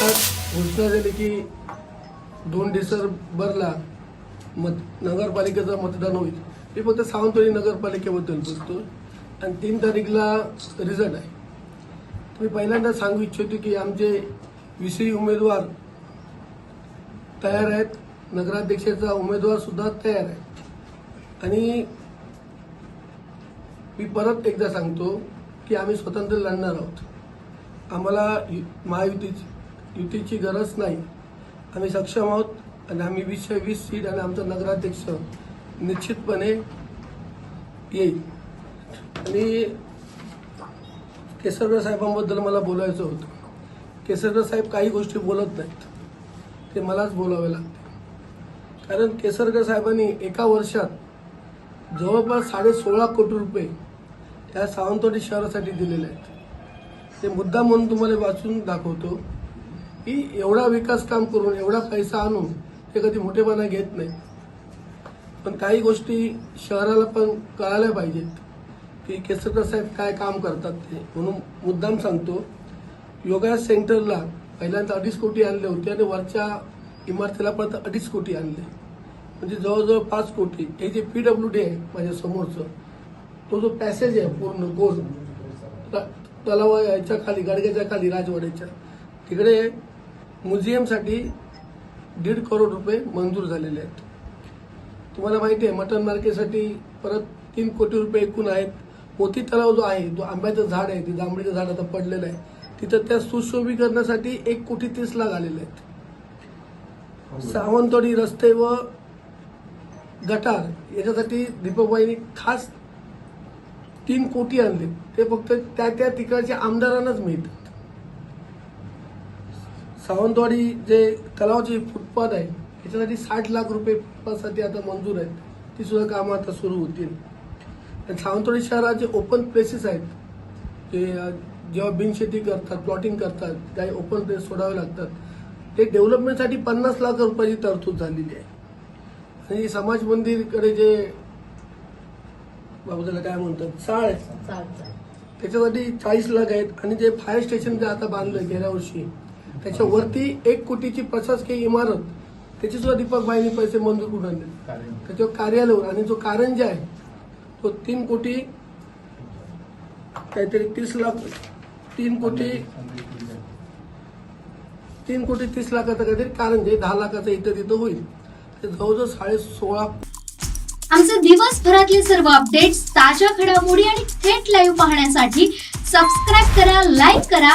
आता घोषणा झाली की दोन डिसेंबरला मत नगरपालिकेचं मतदान होईल. मी फक्त सावंतवाडी नगरपालिकेबद्दल बोलतो. आणि तीन तारीखला रिझल्ट आहे. मी पहिल्यांदा सांगू इच्छितो की आमचे विषयी उमेदवार तयार आहेत. नगराध्यक्षाचा उमेदवार सुद्धा तयार आहे. आणि मी परत एकदा सांगतो की आम्ही स्वतंत्र लढणार आहोत. आम्हाला यु- महायुतीची युतीची गरज नाही. आम्ही सक्षम आहोत आणि आम्ही वीसशे वीस सीट आणि आमचा नगराध्यक्ष निश्चितपणे येईल. आणि केसरकर साहेबांबद्दल मला बोलायचं होतं. केसरकर साहेब काही गोष्टी बोलत नाहीत. ते मलाच बोलावे लागते कारण केसरकर साहेबांनी एका वर्षात जवळपास साडे सोळा कोटी रुपये या सावंतवाडी शहरासाठी दिलेले आहेत. ते मुद्दा म्हणून तुम्हाला वाचून दाखवतो. की एवढा विकास काम करून एवढा पैसा आणून ते कधी मोठेपणा घेत नाही. पण काही गोष्टी शहराला पण कळायला पाहिजेत की केसरकर साहेब काय काम करतात ते. म्हणून मुद्दाम सांगतो योगा सेंटरला पहिल्यांदा अडीच कोटी आणले होते आणि वरच्या इमारतीला परत अडीच कोटी आणले. म्हणजे जवळजवळ पाच कोटी. हे जे पीडब्ल्यू डी आहे माझ्या समोरचं तो जो पॅसेज आहे पूर्ण गोल त- तलाव याच्या खाली गाडग्याच्या खाली राजवाड्याच्या. तिकडे म्युझियमसाठी दीड करोड रुपये मंजूर झालेले आहेत. तुम्हाला माहिती आहे मटन मार्केटसाठी परत तीन कोटी रुपये एकूण आहेत. मोती तलाव जो आहे जो आंब्याचं झाड आहे ते जांभळीचं झाड आता पडलेलं आहे. तिथं त्या सुशोभीकरणासाठी एक कोटी तीस लाख आलेले आहेत. सावंतवाडी रस्ते व गटार याच्यासाठी दीपकबाईंनी खास तीन कोटी आणले. ते फक्त त्या त्या तिकडच्या आमदारांनाच मिळतं. सावंतवाडी जे तलावाचे फुटपाथ आहे याच्यासाठी साठ लाख रुपये फुटपाथसाठी आता मंजूर आहेत. ती सुद्धा कामं आता सुरू होतील. आणि सावंतवाडी शहरात जे ओपन प्लेसेस आहेत ते अ, जेव्हा बिनशेती करतात प्लॉटिंग करतात काही ओपन प्लेस सोडावे लागतात. ते डेव्हलपमेंटसाठी पन्नास लाख रुपयाची तरतूद झालेली आहे. आणि समाज मंदिरकडे जे बाबू त्याला काय म्हणतात चाळ आहे. त्याच्यासाठी चाळीस लाख आहेत. आणि जे फायर स्टेशन जे आता बांधलं गेल्या वर्षी त्याच्यावरती एक कोटीची प्रशासकीय इमारत त्याची सुद्धा दीपक भाईनी पैसे मंजूर करून आणले. त्याच्यावर कार्यालय आणि जो कारंजा आहे तो तीन कोटी काहीतरी तीस लाख तीन कोटी तीन कोटी तीस लाखाचा काहीतरी कारंजा दहा लाखाचा इथं तिथं होईल. ते जवळजवळ साडे सोळा आमचे दिवसभरातले सर्व अपडेट्स ताज्या घडामोडी आणि थेट लाईव्ह पाहण्यासाठी सबस्क्राईब करा लाईक करा